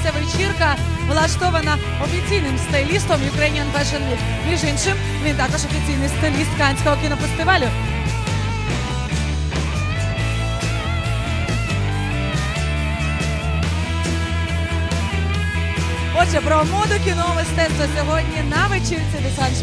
відбувається вечірка, влаштована офіційним стилістом Ukrainian Fashion Week. Між іншим, він також офіційний стиліст Канського кінофестивалю. Отже, про моду кіно мистецтво сьогодні на вечірці Десант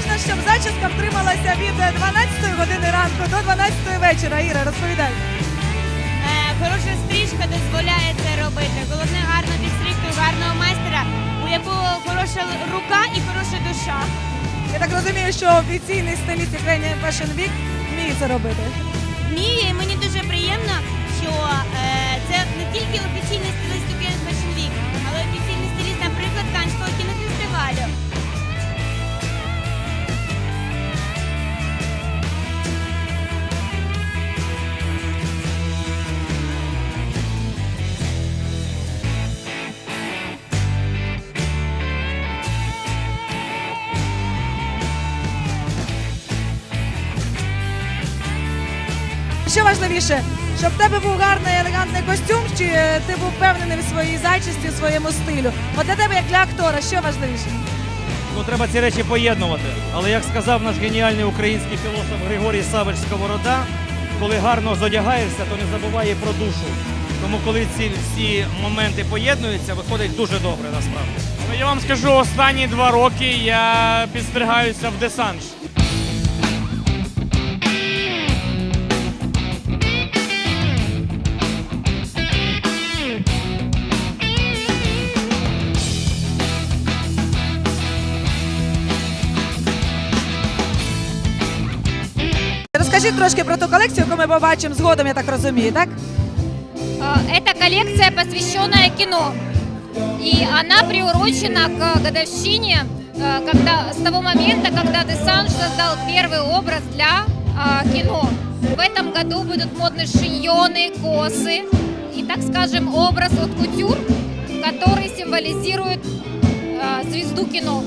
можна, щоб зачіска втрималася від 12 години ранку до 12 вечора? Іра, розповідай. Е, Хороша стрижка дозволяє це робити. Головне гарно підстригти гарного майстера, у якого хороша рука і хороша душа. Я так розумію, що офіційний стиліст Ukrainian Fashion Week вміє це робити. Вміє, і мені дуже Що важливіше, щоб в тебе був гарний елегантний костюм, чи е, ти був впевнений в своїй зайчості, в своєму стилю? От для тебе, як для актора, що важливіше? Ну, треба ці речі поєднувати. Але як сказав наш геніальний український філософ Григорій Савич Сковорода, коли гарно зодягаєшся, то не забуває про душу. Тому коли ці всі моменти поєднуються, виходить дуже добре насправді. Ну, я вам скажу, останні два роки я підстригаюся в десанж. Розкажи трошки про ту колекцію, яку ми побачимо згодом, я так розумію, так? Это коллекция, посвященная кино. И она приурочена к годовщине, когда, с того момента, когда Десанж создал первый образ для кино. В этом году будут модны шиньоны, косы и, так скажем, образ от кутюр, который символизирует звезду кино.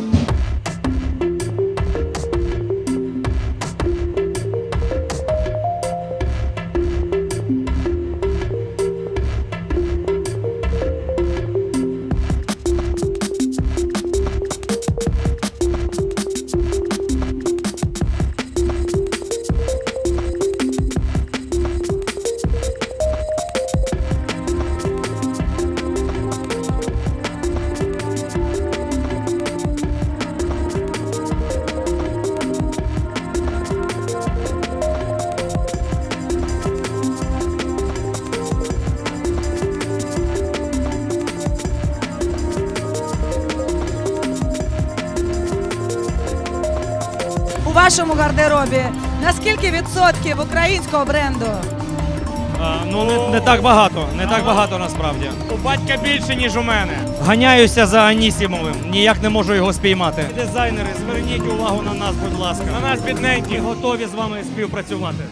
У вашому гардеробі наскільки відсотків українського бренду? А, ну не, не так багато, не так багато насправді. У батька більше, ніж у мене. Ганяюся за Анісімовим, ніяк не можу його спіймати. Дизайнери, зверніть увагу на нас, будь ласка. На нас бідненькі. Готові з вами співпрацювати.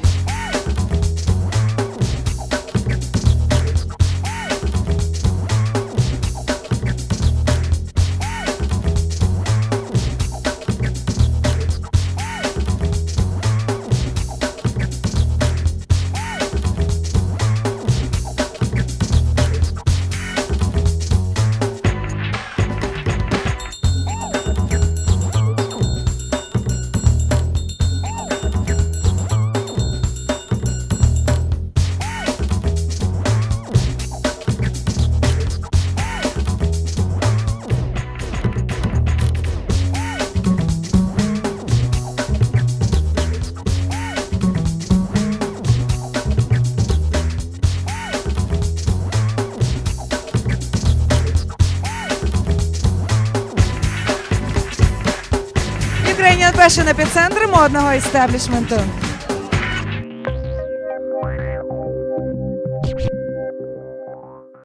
Ukrainian Fashion епіцентр модного істеблішменту.